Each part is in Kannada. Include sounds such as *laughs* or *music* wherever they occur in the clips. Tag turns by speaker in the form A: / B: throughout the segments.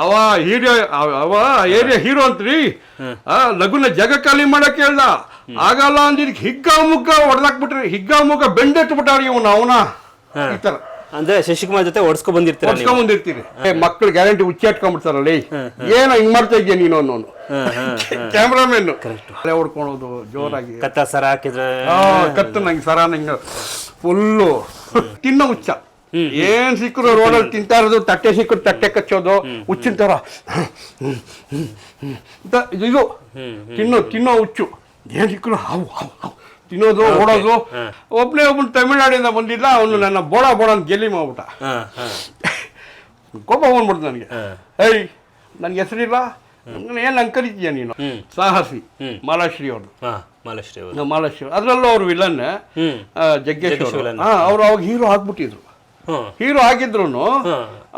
A: ಅವ ಹೀರೋ ಅವ ಏರಿಯಾ ಹೀರೋ ಅಂತ್ರಿ. ಆ ಲಗುನ ಜಗ ಖಾಲಿ ಮಾಡಕ್ ಹೇಳ್ದ. ಆಗಲ್ಲ ಅಂದಿದ್ ಹಿಗ್ಗ ಮುಗ್ಗ ಹೊಡೆದಾಕ್ಬಿಟ್ರಿ ಹಿಗ್ಗ ಮುಗ್ಗ ಬೆಂಡೆಟ್ಬಿಟ್ಟಾರಿ ಇವನು ಅವನ. ಈ ತರ.
B: ಅಂದ್ರೆ ಶಶಿಕುಮಾರ್ ಜೊತೆ ಹೊಡ್ಸ್ಕೊ ಬಂದಿರ್ತೀರ
A: ಹೊಡ್ಸ್ಕೊಂಡ್ ಬಂದಿರ್ತೀರಿ. ಮಕ್ಳು ಗ್ಯಾರಂಟಿ ಹುಚ್ಚಾಟ್ಕೊಂಡ್ಬಿಡ್ತಾರಲ್ಲ. ಏನ ಹಿಂಗ್ ಮಾಡ್ತಾ ಇದೆಯಾ ನೀನು ಅನ್ನೋನು? ಕ್ಯಾಮ್ರಾಮನ್ ಅಲ್ಲೇ ಹೊಡ್ಕೊಳೋದು ಜೋರಾಗಿ.
B: ಕತ್ತ ಸರ ಹಾಕಿದ್ರೆ.
A: ಆ, ಕತ್ತು ನಂಗೆ ಸರ ನಂಗೆ ಫುಲ್ಲು ತಿನ್ನೋ ಹುಚ್ಚ. ಏನ್ ಸಿಕ್ಕರು ರೋಡಲ್ಲಿ ತಿಂತಾ ಇರೋದು ತಟ್ಟೆ ಸಿಕ್ಕರು ತಟ್ಟೆ ಕಚ್ಚೋದು ಹುಚ್ಚಿನ ತರ ಇದು ತಿನ್ನೋ ತಿನ್ನೋ ಹುಚ್ಚು. ಏನ್ ಸಿಕ್ಕರು? ಹಾವು ಹಾವು ಹಾವು ತಿನ್ನೋದು ಓಡೋದು. ಒಬ್ಬನೇ ಒಬ್ಬನು ತಮಿಳ್ನಾಡಿಂದ ಬಂದಿಲ್ಲ ಅವನು ನನ್ನ ಬೋಳ ಬೋಳ ಅಂತ ಗೆಲ್ಲಿ ಮಾಡ್ಬಿಟ್ಟ. ಕೋಪ ಬಂದ್ಬಿಡ್ತು ನನಗೆ. ಏಯ್ ನನ್ಗೆ ಹೆಸರಿಲ್ಲ. ಏನು ನಂಗೆ ಕರಿತೀಯ ನೀನು ಸಾಹಸಿ. ಮಾಲಾಶ್ರೀ ಅವ್ರದ್ದು.
B: ಮಾಲಾಶ್ರೀ
A: ಮಾಲಶ್ರೀ ಅದರಲ್ಲೂ ಅವ್ರು ವಿಲನ್ ಜಗ್ಗೇಶ್ ಅವರು. ಅವ್ರು ಅವಾಗ ಹೀರೋ ಆಗ್ಬಿಟ್ಟಿದ್ರು.
B: ಹ್ಮ್
A: ಹೀರೋ ಆಗಿದ್ರು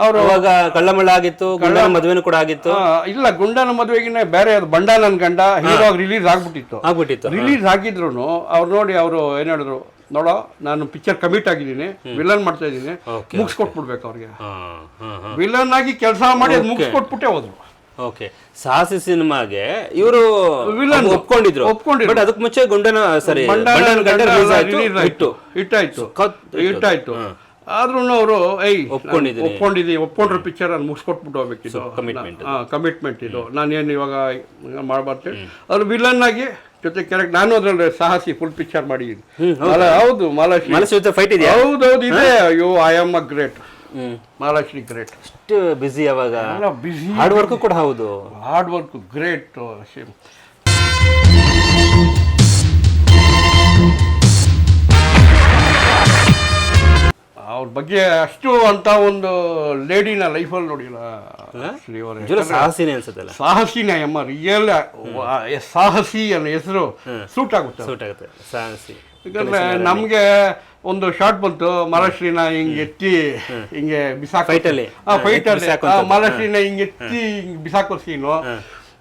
A: ಅವರು
B: ಅವಾಗ ಕಳ್ಳಮಳ್ಳ ಆಗಿತ್ತು ಗುಂಡನ ಮದುವೆನೂ ಕೂಡ ಆಗಿತ್ತು.
A: ಇಲ್ಲ ಗುಂಡನ ಮದುವೆಗಿನ ಬೇರೆ ಅದು ಬಂಡ ಗಂಡ ಹೀರೋ ರಿಲೀಸ್ ಆಗ್ಬಿಟ್ಟಿತ್ತು.
B: ಆಗ್ಬಿಟ್ಟಿತ್ತು
A: ರಿಲೀಸ್ ಆಗಿದ್ರು ಅವ್ರು ನೋಡಿ ಅವರು ಏನ್ ಹೇಳಿದ್ರು ನೋಡೋ ನಾನು ಪಿಕ್ಚರ್ ಕಮಿಟ್ ಆಗಿದ್ದೀನಿ ವಿಲನ್ ಮಾಡ್ತಾ ಇದ್ದೀನಿ ಮುಗಿಸ್ಕೊಟ್ಬಿಡ್ಬೇಕು ಅವ್ರಿಗೆ. ವಿಲನ್ ಆಗಿ ಕೆಲಸ ಮಾಡಿ ಅದು ಮುಗಿಸ್ಕೊಟ್ಬಿಟ್ಟೆ ಹೋದ್ರು.
B: ಓಕೆ. ಸಾಹಸಿ ಸಿನಿಮಾಗೆ ಇವರು
A: ವಿಲನ್
B: ಒಪ್ಕೊಂಡಿದ್ರು.
A: ಒಪ್ಕೊಂಡಿದ್ರು.
B: ಬಟ್ ಅದಕ್ಕೆ ಮುಂಚೆ ಗುಂಡನ ಸರಿ
A: ಹಿಟ್ಟಾಯ್ತು. ಹಿಟ್ಟಾಯ್ತು. ಆದ್ರೂ ಅವರು ಐ
B: ಒಪ್ಕೊಂಡಿದ್ದೀನಿ.
A: ಒಪ್ಕೊಂಡಿದ್ದೀನಿ ಒಪ್ಕೊಂಡ್ರೆ ಪಿಕ್ಚರ್ ಅಲ್ಲಿ ಮುಗಿಸ್ಕೊಟ್ಬಿಟ್ಟು ಹೋಗ್ಬೇಕಿತ್ತು
B: ಕಮಿಟ್ಮೆಂಟ್
A: ಕಮಿಟ್ಮೆಂಟ್ ಇದು. ನಾನೇನು ಇವಾಗ ಮಾಡ್ಬಾರ್ದು. ಅವ್ರು ವಿಲನ್ ಆಗಿ ಜೊತೆ ಕ್ಯಾರೆಕ್ಟ್ ನಾನು ಅದ್ರಲ್ಲಿ ಸಾಹಸಿ ಫುಲ್ ಪಿಕ್ಚರ್ ಮಾಡಿದ್ದೀನಿ ಹೌದು. ಮಾಲಾಶ್ರೀ.
B: ಫೈಟ್ ಹೌದು
A: ಹೌದೌದು ಇದೆ. ಅಯ್ಯೋ I am a great Malashri great
B: ಅಷ್ಟು ಬಿಸಿ ಅವಾಗ ಹಾರ್ಡ್ ವರ್ಕ್ ಕೂಡ ಹೌದು.
A: ಹಾರ್ಡ್ ವರ್ಕ್ ಗ್ರೇಟ್ ಅವ್ರ ಬಗ್ಗೆ ಅಷ್ಟು ಅಂತ ಒಂದು ಲೇಡಿನ ಲೈಫಲ್ಲಿ ನೋಡಿಲ್ಲ. ಶ್ರೀ ಅವರೇ.
B: ಸಾಹಸಿನೇ ಅನ್ಸುತ್ತಲ್ಲ.
A: ಸಾಹಸಿನ ಎಮ್ಮ ರಿಯಲ್ ಸಾಹಸಿ ಅನ್ನೋ ಹೆಸರು ಸೂಟ್ ಆಗುತ್ತೆ.
B: ಸೂಟ್ ಆಗುತ್ತೆ. ಸಾಹಸಿ.
A: ಯಾಕಂದ್ರೆ ನಮ್ಗೆ ಒಂದು ಶಾರ್ಟ್ ಬಂತು ಮಹಾರಾಷ್ಟ್ರೀನ ಹಿಂಗೆ ಎತ್ತಿ ಹಿಂಗೆ ಬಿಸಾಕ
B: ಫೈಟಲ್ಲಿ ಅಲ್ಲಿ?
A: ಫೈಟ್
B: ಹಿಂಗೆ
A: ಅಲ್ಲಿ.
B: ಬಿಸಾಕುವಂಥದ್ದು.
A: ಮಹಾರಾಷ್ಟ್ರಿನ ಹಿಂಗ್ ಎತ್ತಿ ಹಿಂಗೆ ಬಿಸಾಕೋ ಸೀನು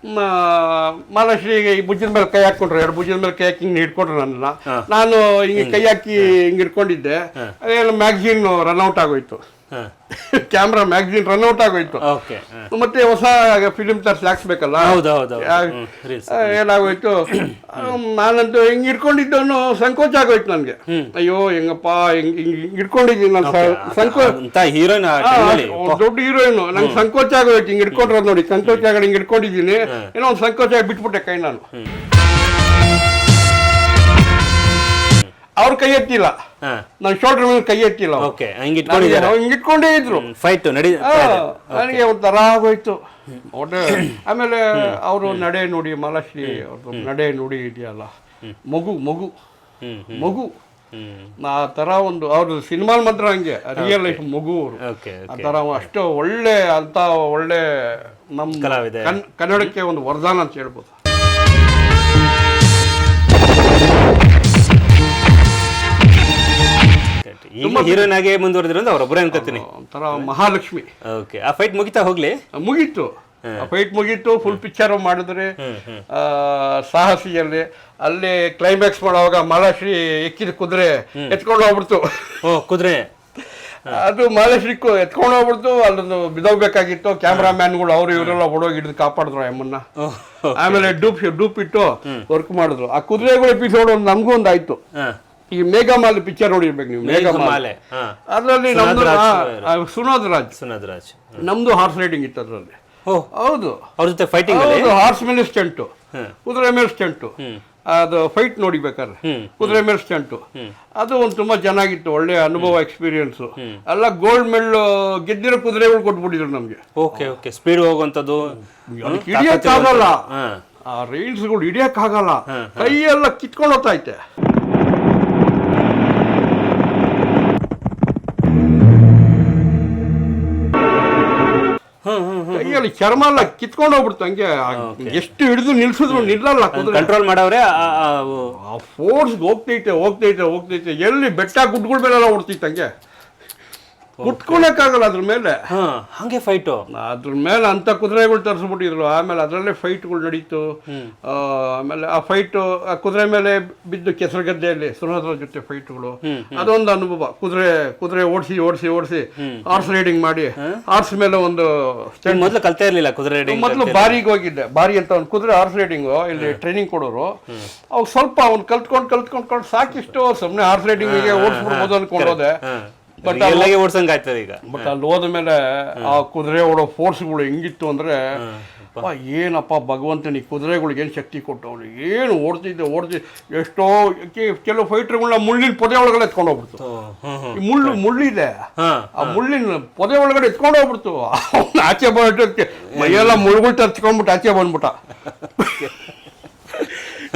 A: ಮಹಾರಾಷ್ಟ್ರಿಗೆ ಈ ಭುಜದ ಮೇಲೆ ಕೈ ಹಾಕೊಂಡ್ರು ಎರಡು ಭುಜದ ಮೇಲೆ ಕೈ ಹಾಕಿ ಹಿಂಗೆ ಹಿಡ್ಕೊಂಡ್ರು ನನ್ನ ನಾನು ಹಿಂಗೆ ಕೈ ಹಾಕಿ ಹಿಂಗೆ ಹಿಡ್ಕೊಂಡಿದ್ದೆ. ಮ್ಯಾಗ್ಝಿನ್ ರನ್ಔಟ್ ಆಗೋಯ್ತು.
B: ಹಾ
A: ಕ್ಯಾಮ್ರಾ ಮ್ಯಾಗ್ಝಿನ್ ರನ್ಔಟ್ ಆಗೋಯ್ತು. ಮತ್ತೆ ಹೊಸ ಫಿಲಿಮ್ ತರ್ಸಿ ಹಾಕ್ಸ್ಬೇಕಲ್ಲ? ಏನಾಗೋಯ್ತು? ನಾನಂತೂ ಹಿಂಗ್ ಹಿಡ್ಕೊಂಡಿದ್ದವನು ಸಂಕೋಚ ಆಗೋಯ್ತು ನನ್ಗೆ. ಅಯ್ಯೋ ಹೆಂಗಪ್ಪ ಹಿಂಗ್ ಹಿಂಗ್ ಇಟ್ಕೊಂಡಿದ್ದೀನಿ ನಾನು ದೊಡ್ಡ ಹೀರೋಯಿನ್ ನಂಗೆ ಸಂಕೋಚ ಆಗೋಯ್ತು ಹಿಂಗ್ ಇಟ್ಕೊಂಡ್ರ ನೋಡಿ. ಸಂಕೋಚ ಆಗಿ ಹಿಂಗ್ ಇಟ್ಕೊಂಡಿದ್ದೀನಿ ಏನೋ ಒಂದು ಸಂಕೋಚ ಆಗಿ ಬಿಟ್ಬಿಟ್ಟೆ ಕೈ ನಾನು. ಅವ್ರ ಕೈ ಎತ್ತಿಲ್ಲ.
B: ಹಾ.
A: ನನ್ನ ಶೋಲ್ಡರ್ ಮೇಲೆ ಕೈ ಇಟ್ಟಿಲ್ಲ.
B: ಓಕೆ ಹಂಗೆ
A: ನನಗೆ
B: ಇಟ್ಕೊಂಡಿದ್ದಾರೆ
A: ಅವ್ರು ಹಿಂಗ್ ಇಟ್ಕೊಂಡೇ ಇದ್ರು.
B: ಫೈಟ್ ನಡಿ
A: ಆ, ನನಗೆ ಒಂಥರ ಆಗೋಯ್ತು. ಒಟ್ಟೆ *coughs* ಆಮೇಲೆ ಅವರು ನಡೆ ನೋಡಿ ಮಾಲಾಶ್ರೀ ಅವ್ರದ್ದು ನಡೆ ನೋಡಿ ಇದೆಯಲ್ಲ. ಮಗು ಮಗು. ಮಗು. ಆ ತರ ಒಂದು ಅವ್ರ ಸಿನಿಮಾ ಮಾತ್ರ ಹಂಗೆ. ರಿಯಲ್ ಲೈಫ್ ಮಗು ಅವರು. ಆ ಥರ ಅಷ್ಟು ಒಳ್ಳೆ ಅಂತ ಒಳ್ಳೆ ನಮ್ಮ ಕನ್ನಡಕ್ಕೆ ಒಂದು ವರದಾನ ಅಂತ ಹೇಳ್ಬೋದು.
B: ಈಗ ಹೀರೋಯಿನ್ ಆಗಿ ಮುಂದುವರೆದ್ರು ಅಂತ ಅವ್ರೊಬ್ಬರೇ ಅನ್ಕೋತೀನಿ.
A: ಒಂಥರ ಮಹಾಲಕ್ಷ್ಮಿ.
B: ಓಕೆ ಆ ಫೈಟ್ ಮುಗಿತಾ ಹೋಗ್ಲಿ?
A: ಮುಗೀತು. ಫೈಟ್ ಮುಗೀತು ಫುಲ್ ಪಿಕ್ಚರ್ ಮಾಡಿದ್ರೆ ಸಾಹಸಿಯಲ್ಲಿ ಅಲ್ಲಿ ಕ್ಲೈಮ್ಯಾಕ್ಸ್ ಮಾಡುವಾಗ ಮಾಲಾಶ್ರೀ ಎಕ್ಕಿದ ಕುದುರೆ ಎತ್ಕೊಂಡು ಹೋಗ್ಬಿಡ್ತು.
B: ಕುದುರೆ. *laughs*
A: ಅದು ಮಾಲಾಶ್ರೀ ಎತ್ಕೊಂಡು ಹೋಗ್ಬಿಡ್ತು ಅಲ್ಲೊಂದು ಬಿದೋಗ್ಬೇಕಾಗಿತ್ತು ಕ್ಯಾಮ್ರಾಮ್ಯಾನ್ಗಳು ಅವರು ಇವರೆಲ್ಲ ಓಡೋಗಿ ಹಿಡಿದು ಕಾಪಾಡಿದ್ರು ಅಮ್ಮನ್ನ. ಆಮೇಲೆ ಡೂಪ್ ಡೂಪ್ ಇಟ್ಟು ವರ್ಕ್ ಮಾಡಿದ್ರು. ಆ ಕುದುರೆಗಳ ಎಪಿಸೋಡ್ ಒಂದು ನಮಗೂ ಒಂದು ಆಯ್ತು. ಈ ಮೇಘಮಾಲೆ ಪಿಕ್ಚರ್ ನೋಡಿರ್ಬೇಕು ನೀವು ಮೇಘಮಾಲೆ. ಅದರಲ್ಲಿ ನಮ್ದು ಸುನೋದ್ ರಾಜ್.
B: ಸುನೋದ್ ರಾಜ್
A: ನಮ್ದು ಹಾರ್ಸ್ ರೈಡಿಂಗ್ ಇತ್ತು ಅದರಲ್ಲಿ. ಹೌದು.
B: ಅವ್ರ ಜೊತೆ ಫೈಟಿಂಗ್
A: ಹಾರ್ಸ್ ಮೇಲೆ ಸ್ಟಂಟು. ಕುದುರೆ ಮೇಲೆ ಸ್ಟಂಟು ಅದು ಫೈಟ್
B: ನೋಡಿಬೇಕಾದ್ರೆ.
A: ಕುದುರೆ ಮೇಲೆ ಸ್ಟಂಟು ಅದು ಒಂದು ತುಂಬಾ ಚೆನ್ನಾಗಿತ್ತು ಒಳ್ಳೆ ಅನುಭವ ಎಕ್ಸ್ಪೀರಿಯನ್ಸು ಎಲ್ಲ ಗೋಲ್ಡ್ ಮೆಡಲ್ ಗೆದ್ದಿರೋ ಕುದುರೆಗಳು ಕೊಟ್ಬಿಟ್ಟಿದ್ರು ನಮಗೆ.
B: Okay okay. ಸ್ಪೀಡ್ ಹೋಗುವಂಥದ್ದು.
A: ಹಿಡಿಯೋಕ್ಕಾಗಲ್ಲ. ಆ ರೈಲ್ಸ್ಗಳು ಹಿಡಿಯಕ್ಕಾಗಲ್ಲ. ಕೈಯೆಲ್ಲ ಕಿತ್ಕೊಂಡು ಹೋಗ್ತಾ
B: ಹ್ಮ್
A: ಕೈಯಲ್ಲಿ ಚರ್ಮ ಎಲ್ಲ ಕಿತ್ಕೊಂಡು ಹೋಗ್ಬಿಡ್ತು ಹಂಗೆ ಎಷ್ಟು ಹಿಡಿದು ನಿಲ್ಸಿದ್ರು ನಿಲ್ಲಲ್ಲ
B: ಕಂಟ್ರೋಲ್ ಮಾಡವ್ರೆ
A: ಆ ಫೋರ್ಸ್ ಹೋಗ್ತೈತೆ ಹೋಗ್ತೈತೆ ಹೋಗ್ತೈತೆ. ಎಲ್ಲಿ ಬೆಟ್ಟ ಗುಡ್ಗಳ ಮೇಲೆಲ್ಲ ಓಡ್ತಿತ್ತು ಹಂಗೆ. ಕುತ್ಕೊಳಕ್ಕಾಗಲ್ಲ ಅದ್ರ ಮೇಲೆ.
B: ಹಾ ಹಂಗೆ ಫೈಟು
A: ಅದ್ರ ಮೇಲೆ ಅಂತ ಕುದುರೆಗಳು ತರಿಸ್ಬಿಟ್ಟಿದ್ರು. ಆಮೇಲೆ ಅದರಲ್ಲೇ ಫೈಟ್ಗಳು ನಡೀತು. ಆಮೇಲೆ ಆ ಫೈಟು ಆ ಕುದುರೆ ಮೇಲೆ ಬಿದ್ದು ಕೆಸರು ಗದ್ದೆಯಲ್ಲಿ ಸುರಹದ್ರ ಜೊತೆ ಫೈಟ್ಗಳು ಅದೊಂದು ಅನುಭವ. ಕುದುರೆ ಕುದುರೆ ಓಡಿಸಿ ಓಡಿಸಿ ಓಡಿಸಿ ಹಾರ್ಸ್ ರೈಡಿಂಗ್ ಮಾಡಿ ಹಾರ್ಸ್ ಮೇಲೆ ಒಂದು
B: ಮೊದಲು ಕಲ್ತಾ ಇರಲಿಲ್ಲ ಕುದುರೆ ರೈಡಿಂಗ್
A: ಮೊದಲು ಬಾರಿಗೆ ಹೋಗಿದ್ದೆ. ಬಾರಿ ಅಂತ ಒಂದು ಕುದುರೆ ಹಾರ್ಸ್ ರೈಡಿಂಗು ಇಲ್ಲಿ ಟ್ರೈನಿಂಗ್ ಕೊಡೋರು. ಅವಾಗ ಸ್ವಲ್ಪ ಅವ್ನು ಕಲ್ತ್ಕೊಂಡು ಕಲ್ತ್ಕೊಂಡು ಕಲ್ತ್ಕೊಂಡು ಸಾಕಿಷ್ಟು ಸುಮ್ಮನೆ ಹಾರ್ಸ್ ರೈಡಿಂಗಿಗೆ ಓಡಿಸ್ಬಿಡ್ಬೋದು ಅನ್ಕೊಂಡು ಹೋದೆ
B: ಬಟ್ ಎಲ್ಲಗೆ ಓಡ್ಸಂಗ್ ಆಯ್ತದೆ ಈಗ.
A: ಬಟ್ ಅಲ್ಲಿ ಹೋದ ಮೇಲೆ ಆ ಕುದುರೆ ಓಡೋ ಫೋರ್ಸ್ಗಳು ಹೆಂಗಿತ್ತು ಅಂದ್ರೆ ಅಪ್ಪ ಏನಪ್ಪ ಭಗವಂತನ ಈ ಕುದುರೆಗಳಿಗೆ ಏನು ಶಕ್ತಿ ಕೊಟ್ಟವನು ಏನು ಓಡ್ತಿದ್ದೆ ಓಡ್ತಿದ್ದೆ ಎಷ್ಟೋ ಕೆ- ಕೆಲವು ಫೈಟ್ರ್ಗಳನ್ನ ಮುಳ್ಳಿನ ಪೊದೆ ಒಳಗಡೆ ಎತ್ಕೊಂಡು ಹೋಗ್ಬಿಡ್ತು. ಈ ಮುಳ್ಳು ಮುಳ್ಳಿದೆ. ಆ ಮುಳ್ಳಿನ ಪೊದೆ ಒಳಗಡೆ ಎತ್ಕೊಂಡು ಹೋಗ್ಬಿಡ್ತು. ಅವ್ನು ಆಚೆ ಬಂದ್ಬಿಟ್ಟು ಮೈಯೆಲ್ಲ ಮುಳುಗಳು ತರ್ಚ್ಕೊಂಡ್ಬಿಟ್ಟು ಆಚೆ ಬಂದ್ಬಿಟ್ಟ. *laughs*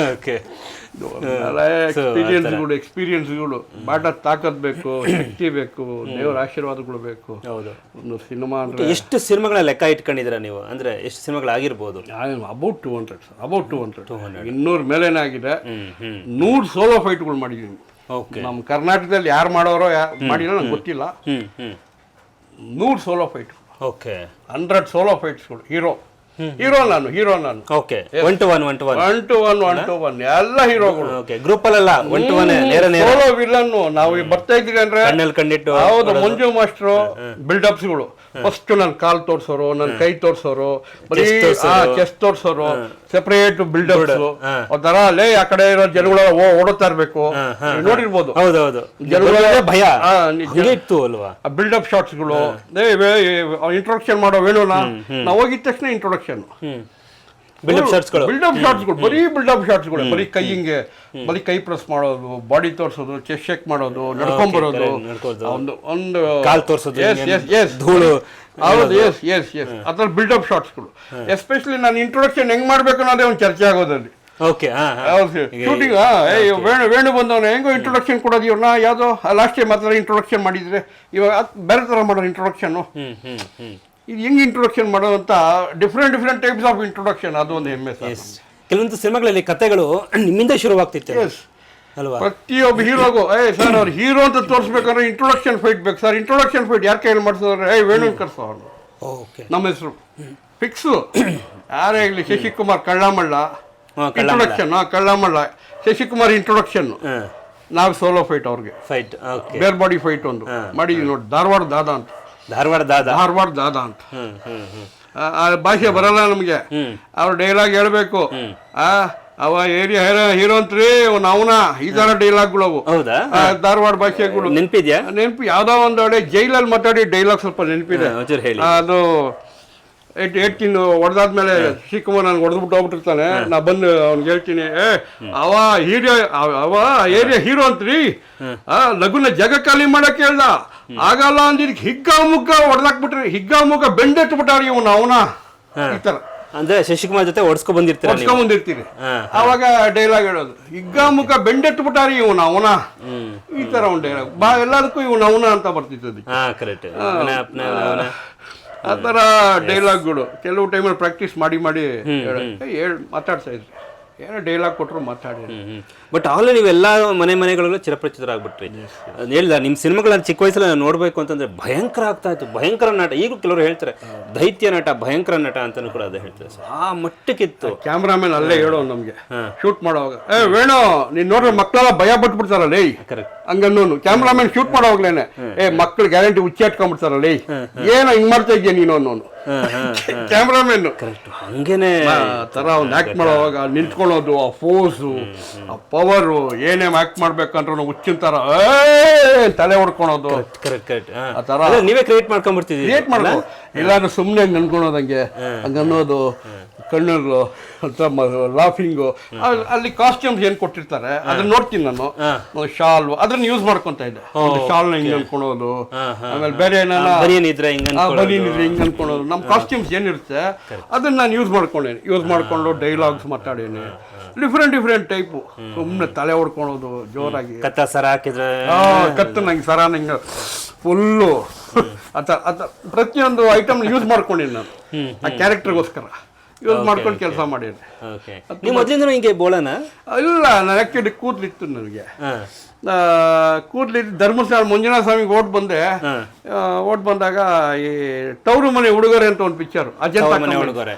B: ಓಕೆ
A: ಎಕ್ಸ್ಪೀರಿಯನ್ಸ್ಗಳು ಎಕ್ಸ್ಪೀರಿಯನ್ಸ್ಗಳು ಬಾಟ ತಾಕತ್ ಬೇಕು ಶಕ್ತಿ ಬೇಕು ದೇವರ ಆಶೀರ್ವಾದಗಳು ಬೇಕು.
B: ಹೌದು.
A: ಒಂದು ಸಿನಿಮಾ ಅಂದ್ರೆ
B: ಎಷ್ಟು ಸಿನಿಮಾಗಳ ಲೆಕ್ಕ ಇಟ್ಕೊಂಡಿದ್ದೀರಾ ನೀವು? ಅಂದ್ರೆ ಎಷ್ಟು ಸಿನಿಮಾಗಳಾಗಿರ್ಬೋದು?
A: About two hundred about two hundred ಇನ್ನೂರ ಹಂಡ್ರೆಡ್ ಆಗಿದೆ.
B: ಹ್ಮ್ ಹ್ಮ್.
A: ನೂರು ಸೋಲೋ ಫೈಟ್ಗಳು ಮಾಡಿದ್ದೀನಿ.
B: ಓಕೆ
A: ನಮ್ಮ ಕರ್ನಾಟಕದಲ್ಲಿ ಯಾರು ಮಾಡೋರೋ ಯಾರು ಮಾಡಿಲ್ಲ ನಂಗೆ ಗೊತ್ತಿಲ್ಲ. ನೂರು solo fight
B: okay
A: hundred solo ಫೈಟ್ಸ್ಗಳು hero hero ನಾನು ಹೀರೋ ನಾನು.
B: Okay one two one one two one
A: one two one one two one ಎಲ್ಲ ಹೀರೋಗಳು
B: ಓಕೆ ಗ್ರೂಪ್ ಅಲ್ಲೆಲ್ಲ ಒನ್ ಟು ಒನ್ ನೇರ ನೇರ?
A: ಸೋಲೋ ವಿಲನ್ ನಾವು ಈಗ ಬರ್ತಾ ಇದ್ದೀವಿ ಅಂದ್ರೆ
B: ಕಣ್ಣಲ್ಲಿ ಕಣ್ಣಿಟ್ಟು
A: ಹೌದು ಮಂಜು ಮಾಸ್ಟ್ರು ಬಿಲ್ಡಪ್ಸ್ಗಳು ಫಸ್ಟ್ ನನ್ನ ಕಾಲ್ ತೋರ್ಸೋರು ನನ್ನ ಕೈ ತೋರ್ಸೋರು ಬರೀ ಚೆಸ್ಟ್ ತೋರ್ಸೋರು. Separate buildups. ಒಂಥರ ಅಲ್ಲೇ ಆ ಕಡೆ ಇರೋ ಜನಗಳ ಓಡುತ್ತಾ ಇರ್ಬೇಕು. ನೋಡಿರ್ಬೋದು.
B: ಹೌದೌದು.
A: ಜನಗಳ
B: ಭಯ. ಇತ್ತು ಅಲ್ವಾ?
A: ಬಿಲ್ಡಪ್ ಶಾಟ್ಸ್ಗಳು ಇಂಟ್ರೊಡಕ್ಷನ್ ಮಾಡೋ ವೇಣುನ. ನಾವು ಹೋಗಿದ ತಕ್ಷಣ ಇಂಟ್ರೊಡಕ್ಷನ್
B: ಹ್ಮ್. ಬಿಲ್ಡಪ್ ಶರ್ಟ್ಸ್ಗಳು
A: ಬಿಲ್ಡಪ್ ಶಾಟ್ಸ್ಗಳು ಬರೀ ಬಿಲ್ಡಪ್ ಬರೀ ಕೈ ಹಿಂಗೆ ಬರೀ ಕೈ ಪ್ರೆಸ್ ಮಾಡೋದು ಬಾಡಿ ತೋರಿಸೋದು ಚೆಸ್ಟ್ ಶೇಕ್ ಮಾಡೋದು ನಡ್ಕೊಂಡ್ ಬರೋದು. ಒಂದು ಒಂದು
B: ಕಾಲ್ ತೋರಿಸೋದು ಎಸ್
A: ಎಸ್ ಎಸ್.
B: ಧೂಳು
A: ಹೌದು ಎಸ್ ಎಸ್ ಎಸ್ ಅದ್ರ ಬಿಲ್ಡಪ್ ಶಾಟ್ಸ್ಗಳು ಎಸ್ಪೆಷಲಿ ನಾನು ಇಂಟ್ರೊಡಕ್ಷನ್ ಹೆಂಗ್ ಮಾಡ್ಬೇಕು ಅನ್ನೋದೇ ಒಂದು ಚರ್ಚೆ ಆಗೋದಲ್ಲಿ.
B: ಓಕೆ
A: ಶೂಟಿಂಗ್ ವೇಣು ವೇಣು ಬಂದವನು ಹೆಂಗೋ ಇಂಟ್ರೊಡಕ್ಷನ್ ಕೊಡೋದು ಇವ್ರನ್ನ ಯಾವುದೋ ಲಾಸ್ಟ್ ಟೈಮ್ ಮಾತ್ರ ಇಂಟ್ರೊಡಕ್ಷನ್ ಮಾಡಿದ್ರೆ ಇವಾಗ ಬೇರೆ ಥರ ಮಾಡೋದು ಇಂಟ್ರೊಡಕ್ಷನ್ನು ಇದು ಹೆಂಗೆ ಇಂಟ್ರೊಡಕ್ಷನ್ ಮಾಡೋದಂತ different different types of introduction ಅದು ಒಂದು ಹೆಮ್ಮೆ ಸರ್
B: ಕೆಲವೊಂದು ಸಿನಿಮಾಗಳಲ್ಲಿ ಕಥೆಗಳು *clears throat* ನಿಮ್ಮಿಂದ ಶುರುವಾಗ್ತಿತ್ತು
A: ಎಸ್
B: ಅಲ್ವಾ?
A: ಪ್ರತಿಯೊಬ್ಬ ಹೀರೋಗೂ ಏ ಸರ್ ಅವ್ರು ಹೀರೋ ಅಂತ ತೋರಿಸ್ಬೇಕಂದ್ರೆ ಇಂಟ್ರೊಡಕ್ಷನ್ ಫೈಟ್ ಬೇಕು. ಸರ್ ಇಂಟ್ರೊಡಕ್ಷನ್ ಫೈಟ್ ಯಾರ ಕೈಯಲ್ಲಿ ಮಾಡಿಸಿದ್ರೆ? ಏ ವೇಣುಕರ್ ಕರ್ಸೋ ಅವ್ರು.
B: ಓಕೆ
A: ನಮ್ಮ ಹೆಸರು. ಫಿಕ್ಸು ಯಾರೇ ಆಗಲಿ ಶಶಿಕುಮಾರ್ ಕಳ್ಳಮಳ್ಳ ಇಂಟ್ರೊಡಕ್ಷನ್
B: ಹಾಂ ಕಳ್ಳಾಮಳ್ಳ
A: ಶಶಿಕುಮಾರ್ ಇಂಟ್ರೊಡಕ್ಷನ್ ನಾವು ಸೋಲೋ ಫೈಟ್ ಅವ್ರಿಗೆ.
B: Fight okay
A: bare body fight ಒಂದು. ಮಾಡಿದ್ವಿ ನೋಡಿ ಧಾರವಾಡ ದಾದಾ ಅಂತ.
B: ಧಾರವಾಡ ದಾದಾ?
A: ಧಾರವಾಡ ದಾದಾ ಅಂತ. ಆ- ಭಾಷೆ ಬರಲ್ಲ ನಮಗೆ. ಅವ್ರ ಡೈಲಾಗ್ ಹೇಳ್ಬೇಕು. ಆ ಅವ ಏರಿಯಾ ಹೀರೋ ಅಂತ್ರಿ ಅವ್ನು ಅವನ. ಈ ತರ ಡೈಲಾಗ್ಗಳು ಅವು
B: ಹೌದಾ?
A: ಧಾರವಾಡ ಭಾಷೆಗಳು
B: ನೆನಪಿದ್ಯಾ?
A: ನೆನಪು. ಯಾವ್ದೋ ಒಂದು ಒಳ್ಳೆ ಜೈಲಲ್ಲಿ ಮಾತಾಡಿ ಡೈಲಾಗ್ ಸ್ವಲ್ಪ ನೆನಪಿದೆ. ಅದು ಏಟ್ ಮೇಲೆ ಹೊಡೆದಾದ್ಮೇಲೆ ಶಿಕ್ಕಮ್ಮ ನಾನು ಹೊಡೆದ್ಬಿಟ್ಟು ಹೋಗ್ಬಿಟ್ಟಿರ್ತಾನೆ. ನಾ ಬಂದು ಅವ್ನಿಗೆ ಹೇಳ್ತೀನಿ ಏ ಅವ ಹೀರೋ ಅವ ಏರಿಯಾ ಹೀರೋ ಅಂತ್ರಿ. ಆ ಲಗುನ ಜಗ ಖಾಲಿ ಮಾಡಕ್ ಹೇಳ್ದ. ಆಗಲ್ಲ ಅಂದಿದ್ ಹಿಗ್ಗ ಮುಗ್ಗ ಹೊಡೆದಾಕ್ಬಿಟ್ರಿ ಹಿಗ್ಗ ಮುಗ್ಗ ಬೆಂಡೆಟ್ಬಿಟ್ಟಾರಿ ಇವನು ಅವನ. ಈ ತರ.
B: ಅಂದ್ರೆ ಶಶಿಕುಮಾರ್ ಜೊತೆ ಓಡಿಸ್ಕೊ ಬಂದಿರ್ತೀರ ಹೊಡ್ಸ್ಕೊ
A: ಹೊಡ್ಸ್ಕೊಂಡ್ ಬಂದಿರ್ತೀರಿ. ಅವಾಗ ಡೈಲಾಗ್ ಹೇಳೋದು. ಹಿಗ್ಗ ಮುಗ್ಗ ಬೆಂಡೆಟ್ಬಿಟ್ಟಾರಿ ಇವನು ಅವನ. ಈ ತರ ಒಂದು ಡೈಲಾಗ್ ಬಾ ಎಲ್ಲದಕ್ಕೂ ಇವನು ಅವನ ಅಂತ
B: ಬರ್ತಿತ್ತು ಕರೆಕ್ಟ್
A: ಆ ಥರ ಡೈಲಾಗ್ಗಳು ಕೆಲವು ಟೈಮಲ್ಲಿ ಪ್ರಾಕ್ಟೀಸ್ ಮಾಡಿ ಮಾಡಿ ಹೇಳಿ ಮಾತಾಡ್ತಾ ಇದ್ರಿ. ಏನೋ ಡೈಲಾಗ್ ಕೊಟ್ಟರು ಮಾತಾಡಿ
B: ಬಟ್ ಆಲ್ರೆಡಿ ನೀವೆಲ್ಲ ಮನೆ ಮನೆಗಳಲ್ಲೂ ಚಿರಪರಿಚಿತರಾಗ್ಬಿಟ್ರಿ. ಹೇಳಿದ ನಿಮ್ಮ ಸಿನಿಮಾಗಳನ್ನ ಚಿಕ್ಕ ವಯಸ್ಸಲ್ಲಿ ನಾನು ನೋಡಬೇಕು ಅಂತಂದ್ರೆ ಭಯಂಕರ ಆಗ್ತಾ ಇತ್ತು. ಭಯಂಕರ ನಟ. ಈಗಲೂ ಕೆಲವರು ಹೇಳ್ತಾರೆ ದೈತ್ಯ ನಟ ಭಯಂಕರ ನಟ ಅಂತಲೂ ಕೂಡ ಅದು ಹೇಳ್ತಾರೆ. ಸರ್ ಆ ಮಟ್ಟಕ್ಕಿತ್ತು.
A: ಕ್ಯಾಮ್ರಾಮನ್ ಅಲ್ಲೇ ಹೇಳೋ ನಮಗೆ. ಶೂಟ್ ಮಾಡೋವಾಗ ಏ ವೇಣು ನೀನು ನೋಡ್ರಿ ಮಕ್ಕಳೆಲ್ಲ ಭಯ ಪಟ್ಬಿಡ್ತಾರಲ್ಲ ಏಯ್
B: ಕರೆಕ್ಟ್
A: ಹಂಗನ್ನೋನು. ಕ್ಯಾಮ್ರಾಮನ್ ಶೂಟ್ ಮಾಡೋವಾಗ್ಲೇನೆ. ಏ ಮಕ್ಕಳು ಗ್ಯಾರಂಟಿ ಹುಚ್ಚಾಟ್ಕೊಂಡ್ಬಿಡ್ತಾರಲ್ಲ ಏಯ್ ಏನೋ ಹಿಂಗೆ ಮಾಡ್ತಾ ಇದೆಯಾ ನೀನು ಅನ್ನೋನು. ಕ್ಯಾಮ್ರಾಮನ್
B: ಕರೆಕ್ಟ್ ಹಂಗೇನೆ
A: ಆ ತರ ಒಂದು ಆಕ್ಟ್ ಮಾಡೋವಾಗ ನಿಂತ್ಕೊಳ್ಳೋದು ಆ ಫೋರ್ಸು ಆ ಪವರು ಏನೇ ಆಕ್ಟ್ ಮಾಡ್ಬೇಕಂದ್ರೆ ಹುಚ್ಚಿನ ತರ ಏ ತಲೆ ಹೊಡ್ಕೊಳೋದು.
B: ಕರೆಕ್ಟ್ ಕರೆಕ್ಟ್
A: ಆ ಥರ
B: ನೀವೇ ಕ್ರಿಯೇಟ್ ಮಾಡ್ಕೊಂಡ್ಬಿಡ್ತೀವಿ
A: ಕ್ರಿಯೇಟ್ ಮಾಡ್ಕೊ ಇಲ್ಲಾಂದ್ರೆ ಸುಮ್ಮನೆ ನನ್ಕೊಳೋದಂಗೆ ಹಂಗನ್ನೋದು. ಕಣ್ಣು ಅಂತ ಲಾಫಿಂಗು ಅಲ್ಲಿ ಕಾಸ್ಟ್ಯೂಮ್ಸ್ ಏನ್ ಕೊಟ್ಟಿರ್ತಾರೆ ಅದನ್ನ ನೋಡ್ತೀನಿ ನಾನು. ಶಾಲ್ ಅದನ್ನ ಯೂಸ್ ಮಾಡ್ಕೊಂತ ಇದ್ದೆ. ಶಾಲ್ನ ಹಿಂಗೆ ಅನ್ಕೊಳೋದು. ಆಮೇಲೆ ಬೇರೆ ಏನಾರ
B: ಇದ್ರೆ ಹಿಂಗ
A: ಅನ್ಕೊಳೋದು. ನಮ್ಮ ಕಾಸ್ಟ್ಯೂಮ್ಸ್ ಏನಿರುತ್ತೆ ಅದನ್ನ ನಾನು ಯೂಸ್ ಮಾಡ್ಕೊಂಡೇನೆ. ಯೂಸ್ ಮಾಡ್ಕೊಂಡು ಡೈಲಾಗ್ಸ್ ಮಾತಾಡೇನೆ. ಡಿಫ್ರೆಂಟ್ ಡಿಫ್ರೆಂಟ್ ಟೈಪು ಸುಮ್ಮನೆ ತಲೆ ಹೊಡ್ಕೊಳೋದು ಜೋರಾಗಿ.
B: ಕತ್ತ ಸರ ಹಾಕಿದ್ರೆ
A: ಕತ್ತು ನಂಗೆ ಸರ ನಂಗೆ ಫುಲ್ಲು ಅಥವಾ ಪ್ರತಿಯೊಂದು ಐಟಮ್ ಯೂಸ್ ಮಾಡ್ಕೊಂಡಿನಿ ನಾನು. ಆ ಕ್ಯಾರೆಕ್ಟರ್ಗೋಸ್ಕರ ಯೂಸ್ ಮಾಡ್ಕೊಂಡು ಕೆಲಸ
B: ಮಾಡಿರಿ ನೀವು ಮೊದಲಿಂದ ಹಿಂಗೆ ಬೋಳನ?
A: ಇಲ್ಲ ನಾನು ಆ್ಯಕ್ಚುಲಿ ಕೂದಲಿತ್ತು ನನಗೆ.
B: ಹಾಂ.
A: ಕೂದಲಿದ್ದು ಧರ್ಮಸ್ಥಳ ಮಂಜುನಾಥ ಸ್ವಾಮಿಗೆ ಓಟ್ ಬಂದೆ. ಓಟ್ ಬಂದಾಗ ಈ ತವರು ಮನೆ ಹುಡುಗರೆ ಅಂತ ಒಂದು ಪಿಕ್ಚರ್ ಅಜಂತ
B: ಹುಡುಗರೆ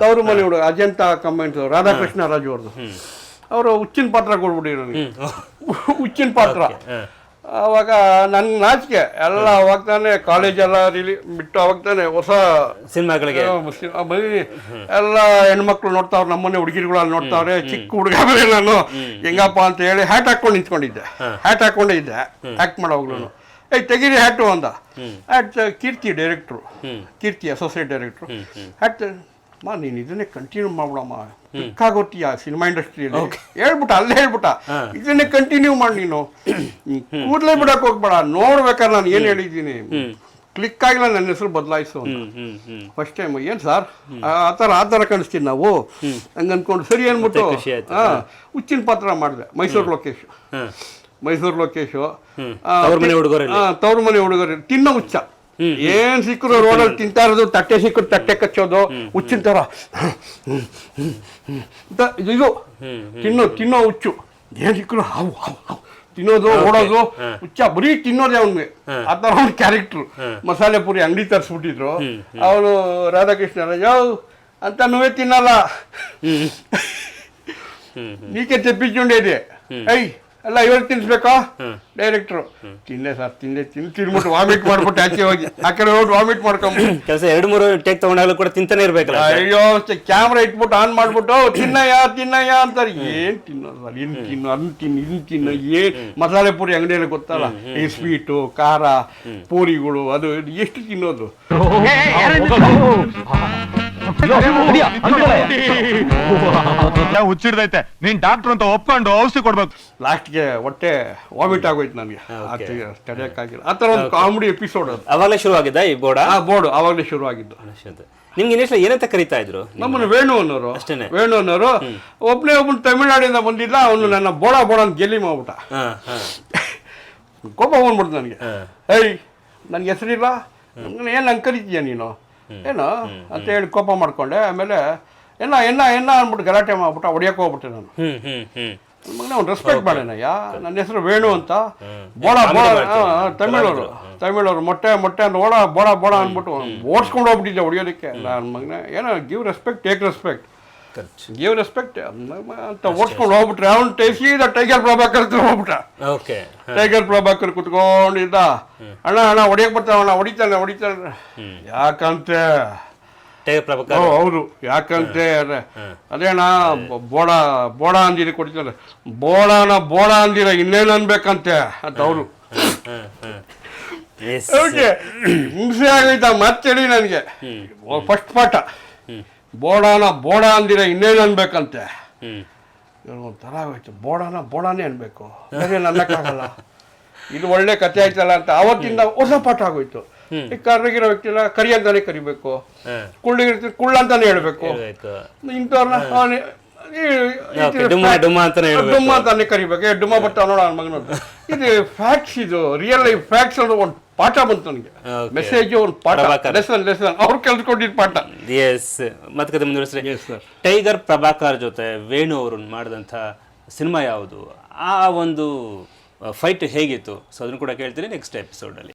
A: ತವರು ಮನೆ ಹುಡುಗ ಅಜಂತ ಕಂಬೈನ್ಸ್ ರಾಧಾಕೃಷ್ಣ ರಾಜು ಅವ್ರದ್ದು. ಅವರು ಹುಚ್ಚಿನ ಪಾತ್ರ ಕೊಡ್ಬಿಡಿ ನನಗೆ. ಹುಚ್ಚಿನ ಪಾತ್ರ.
B: ಹಾಂ
A: ಅವಾಗ ನನ್ಗೆ ನಾಚಿಕೆ. ಎಲ್ಲ ಅವಾಗ ತಾನೇ ಕಾಲೇಜೆಲ್ಲ ರಿಲಿ ಬಿಟ್ಟು ಅವಾಗ ತಾನೇ ಹೊಸ
B: ಸಿನಿಮಾಗಳಿಗೆ.
A: ಎಲ್ಲ ಹೆಣ್ಮಕ್ಳು ನೋಡ್ತಾವ್ರೆ ನಮ್ಮನೆ ಹುಡುಗಿರುಗಳು ಅಲ್ಲಿ ನೋಡ್ತಾವ್ರೆ ಚಿಕ್ಕ ಹುಡುಗ ನಾನು. ಹೆಂಗಪ್ಪ ಅಂತ ಹೇಳಿ ಹ್ಯಾಟ್ ಹಾಕೊಂಡು ನಿಂತ್ಕೊಂಡಿದ್ದೆ. ಹ್ಯಾಟ್ ಹಾಕೊಂಡೇ ಇದ್ದೆ. ಆ್ಯಕ್ಟ್ ಮಾಡೋವಾಗ್ಲೂ ಏಯ್ ತೆಗೀರಿ ಹ್ಯಾಟು ಅಂದ. Hat Keerthi director Keerthi associate director hat ಮಾ ನೀನು ಇದನ್ನೇ ಕಂಟಿನ್ಯೂ ಮಾಡ್ಬಿಡಮ್ಮ. ಕ್ಲಿಕ್ಕಾಗೋತೀಯ ಸಿನಿಮಾ ಇಂಡಸ್ಟ್ರಿಯಲ್ಲಿ ಹೇಳ್ಬಿಟ್ಟ ಅಲ್ಲೇ ಹೇಳ್ಬಿಟ್ಟ. ಇದನ್ನೇ ಕಂಟಿನ್ಯೂ ಮಾಡಿ ನೀನು. ಕೂದಲೇ ಬಿಡಕ್ಕೆ ಹೋಗ್ಬೇಡ ನೋಡ್ಬೇಕಾದ್ರೆ ನಾನು ಏನು ಹೇಳಿದ್ದೀನಿ? ಕ್ಲಿಕ್ ಆಗಿಲ್ಲ ನನ್ನ ಹೆಸರು ಬದಲಾಯಿಸು ಫಸ್ಟ್ ಟೈಮ್ ಏನು ಸರ್? ಆ ಥರ ಆ ಥರ ಕಾಣಿಸ್ತೀವಿ ನಾವು. ಹಂಗೆ ಅಂದ್ಕೊಂಡು ಸರಿ ಅಂದ್ಬಿಟ್ಟು. ಹಾಂ ಹುಚ್ಚಿನ ಪಾತ್ರ ಮಾಡಿದೆ ಮೈಸೂರು ಲೊಕೇಶು. ಮೈಸೂರು ಲೊಕೇಶು.
B: ತವ್ರ ಮನೆ
A: ಹುಡುಗರು ತಿನ್ನೋ ಹುಚ್ಚ. ಏನ್ ಸಿಕ್ಕರು ರೋಡಲ್ಲಿ ತಿಂತಾ ಇರೋದು ತಟ್ಟೆ ಸಿಕ್ಕರು ತಟ್ಟೆ ಕಚ್ಚೋದು ಹುಚ್ಚಿನ ತರ ಇದು ತಿನ್ನೋ ತಿನ್ನೋ ಹುಚ್ಚು. ಏನ್ ಸಿಕ್ಕರು ಹಾವು ಹಾವು ಹಾವು. ತಿನ್ನೋದು ಓಡೋದು ಹುಚ್ಚ. ಬರೀ ತಿನ್ನೋದೇ ಅವನಿಗೆ. ಆ ಥರ ಅವ್ನ ಕ್ಯಾರೆಕ್ಟರ್ ಮಸಾಲೆ ಪುರಿ ಅಂಗಡಿ ತರಿಸ್ಬಿಟ್ಟಿದ್ರು. ಅವನು ರಾಧಾಕೃಷ್ಣ ಯೋ ಅಂತ ನೋವೇ ತಿನ್ನಲ್ಲ. *laughs* ನೀಕೆ ತೆಪ್ಪಿಸ್ಕೊಂಡೇ ಐ ಎಲ್ಲ ಇವ್ರಿಗೆ ತಿನ್ಸ್ಬೇಕಾ? ಡೈರೆಕ್ಟ್ರು ತಿನ್ನೆ ಸರ್ ತಿನ್ನೆ ತಿನ್ ತಿನ್ಬಿಟ್ಟು ವಾಮಿಟ್ ಮಾಡ್ಬಿಟ್ಟು ಆಚೆ ಹೋಗಿ. ಆ ಕಡೆ ಹೋಗಿ ವಾಮಿಟ್ ಮಾಡ್ಕೊಂಬಿಟ್ಟು
B: ಕೆಲಸ ಎರಡು ಮೂರು ಟೇಕ್ ತಗೊಂಡಾಗಲೂ ಕೂಡ ತಿಂತಾನೆ ಇರ್ಬೇಕಲ್ಲ
A: ಅಯ್ಯೋ ಕ್ಯಾಮ್ರಾ ಇಟ್ಬಿಟ್ಟು ಆನ್ ಮಾಡ್ಬಿಟ್ಟು ತಿನ್ನಯ್ಯ ತಿನ್ನಯ್ಯ ಅಂತಾರೆ. ಏನ್ ತಿನ್ನೋ ಸರ್ ಇನ್ ತಿನ್ನು ಅದನ್ನ ತಿನ್ನು ಇನ್ ತಿನ್ನು ಏನ್ ಮಸಾಲೆ ಪೂರಿ ಅಂಗಡಿಯಲ್ಲಿ ಗೊತ್ತಲ್ಲ? ಈ ಸ್ವೀಟು ಖಾರ ಪೂರಿಗಳು ಅದು ಎಷ್ಟು ತಿನ್ನೋದು?
C: ಹುಚ್ಚಿಡ್ದೈತೆ. ನೀನ್ ಡಾಕ್ಟರ್ ಅಂತ ಒಪ್ಕೊಂಡು ಔಷಧಿ ಕೊಡ್ಬೇಕು.
A: ಲಾಸ್ಟ್ಗೆ ಹೊಟ್ಟೆ ವಾಮಿಟ್ ಆಗೋಯ್ತು ನನಗೆ. ತಡೆಯಕ್ಕಾಗಿಲ್ಲ ಆ ಥರ ಒಂದು ಕಾಮಿಡಿ ಎಪಿಸೋಡ್ ಅದು.
B: ಅವಾಗಲೇ ಶುರು ಆಗಿದ್ದ ಈ ಬೋರ್ಡ್?
A: ಆ ಬೋರ್ಡ್ ಆವಾಗಲೇ ಶುರು ಆಗಿದ್ದು
B: ನಿಮ್ಗೆ ಇನ್ನೆಷ್ಟು ಏನಂತ ಕರೀತಾ ಇದ್ರು?
A: ನಮ್ಮನ್ನು ವೇಣು ಅನ್ನೋರು.
B: ಅಷ್ಟೇನೆ.
A: ವೇಣು ಅನ್ನೋರು ಒಬ್ಬನೇ ಒಬ್ಬನು ತಮಿಳ್ನಾಡಿಂದ ಬಂದಿಲ್ಲ ಅವನು ನನ್ನ ಬೋಡ ಬೋಡ ಅಂತ ಗೆಲ್ಲಿ ಮಾಡ್ಬಿಟ್ಟ.
B: ಹಾಂ ಹಾಂ. *laughs*
A: ಕೋಪ ಬಂದ್ಬಿಡ್ತು ನನಗೆ. ಏಯ್ ನನಗೆ ಹೆಸರಿಲ್ಲ ಏನು ನಂಗೆ ಕರಿತೀಯ ನೀನು? ಏನು ಅಂತ ಹೇಳಿ ಕೋಪ ಮಾಡಿಕೊಂಡೆ ಆಮೇಲೆ ಎನ್ನ ಎನ್ನ ಎನ್ನ ಅಂದ್ಬಿಟ್ಟು ಗಲಾಟೆ ಮಾಡ್ಬಿಟ್ಟು ಹೊಡಿಯಕ್ಕೆ ಹೋಗ್ಬಿಟ್ಟೆ ನಾನು.
B: ಒಂದು
A: ಮಗನೇ ಅವ್ನು ರೆಸ್ಪೆಕ್ಟ್ ಮಾಡೇನಯ್ಯ. ನನ್ನ ಹೆಸರು ವೇಣು ಅಂತ. ಬೋಡ ಬೋಡ ತಮಿಳವರು ತಮಿಳವರು ಮೊಟ್ಟೆ ಮೊಟ್ಟೆ ಅಂತ ಓಡ ಬೋಡ ಬೋಳ ಅಂದ್ಬಿಟ್ಟು ಓಡಿಸ್ಕೊಂಡು ಹೋಗ್ಬಿಟ್ಟಿದ್ದೆ ಹೊಡಿಯೋದಕ್ಕೆ. ನನ್ನ ಮಗನೇ ಏನೋ give respect take respect give respect ಅಂತ ಓಡ್ಸ್ಕೊಂಡು ಹೋಗ್ಬಿಟ್ರೆ ಅವ್ನು ಸೀದಾ ಟೈಗರ್ ಪ್ರಭಾಕರ್ ಹತ್ರ ಹೋಗ್ಬಿಟ್ಟ
B: ಓಕೆ
A: ಟೈಗರ್ ಪ್ರಭಾಕರ್ ಕುತ್ಕೊಂಡಿದ್ದ. ಅಣ್ಣ ಅಣ್ಣ ಹೊಡಿಯಕ್ ಬರ್ತಾವಣ್ಣ ಹೊಡಿತಾನೆ ಹೊಡಿತಾನೆ. ಯಾಕಂತೆ?
B: ಟೈಗರ್ ಪ್ರಭಾಕರ್
A: ಓ ಹೌದು ಯಾಕಂತೆ? ಅದೇ ಅದೇಣ ಬೋಡ ಬೋಡ ಅಂದಿರಿ ಕೊಡ್ತಾರೆ. ಬೋಡನ ಬೋಡ ಅಂದಿರ ಇನ್ನೇನು ಅನ್ಬೇಕಂತೆ? ಅಂತ ಅವರು. ಹಿಂಸೆ ಆಗೈತ ಮತ್ತೇಳಿ ನನಗೆ. ಫಸ್ಟ್ ಪಾಠ. ಬೋಡನ ಬೋಡ ಅಂದಿರ ಇನ್ನೇನು ಅನ್ಬೇಕಂತೆ? ಒಂಥರ ಆಗೋಯ್ತು. ಬೋಡಾನ ಬೋಡಾನೇ ಅನ್ಬೇಕು. ಅನ್ನಕ್ಕಾಗಲ್ಲ. ಇದು ಒಳ್ಳೆ ಕತೆ ಆಯ್ತಲ್ಲ ಅಂತ ಅವತ್ತಿಂದ ಹೊಸ ಪಾಠ ಆಗೋಯ್ತು. ಈ ಕರ್ರಗಿರೋ ವ್ಯಕ್ತಿನ ಕರಿ ಅಂತಾನೆ ಕರಿಬೇಕು ಕುಳ್ಳಿಗಿರ್ತೀವಿ ಕುಳ್ಳ ಅಂತಾನೆ ಹೇಳ್ಬೇಕು. ಇಂಥವ್ರನ್ನ
B: ಡುಮ್ಮ ಡುಮ್ಮ ಅಂತಾನೆ
A: ಡುಮ್ಮ ಅಂತಾನೆ ಕರಿಬೇಕು. ಡುಮ್ಮ ಬರ್ತಾವ ನೋಡ ನನ್ನ ಮಗನ ಇದು ಫ್ಯಾಕ್ಟ್ಸ್ ಇದು. ರಿಯಲ್ ಲೈಫ್ ಫ್ಯಾಕ್ಟ್ಸ್ ಅನ್ನೋ ಒಂದು ಪಾಠ ಬಂತು ನನಗೆ. ಮೆಸೇಜ್ ಒಂದು ಪಾಠ. ಲೆಸನ್ ಲೆಸನ್ ಅವ್ರು ಕಲ್ತ್ಕೊಂಡಿದ್ದ ಪಾಠ.
B: ಎಸ್ ಮಾತುಕತೆ ಮುಂದುವರಿಸ್ರಿ.
A: Yes, sir.
B: ಟೈಗರ್ ಪ್ರಭಾಕರ್ ಜೊತೆ ವೇಣು ಅವರು ಮಾಡಿದಂಥ ಸಿನಿಮಾ ಯಾವುದು? ಆ ಒಂದು ಫೈಟ್ ಹೇಗಿತ್ತು? ಸೊ ಅದನ್ನು ಕೂಡ ಕೇಳ್ತೀನಿ ನೆಕ್ಸ್ಟ್ ಎಪಿಸೋಡಲ್ಲಿ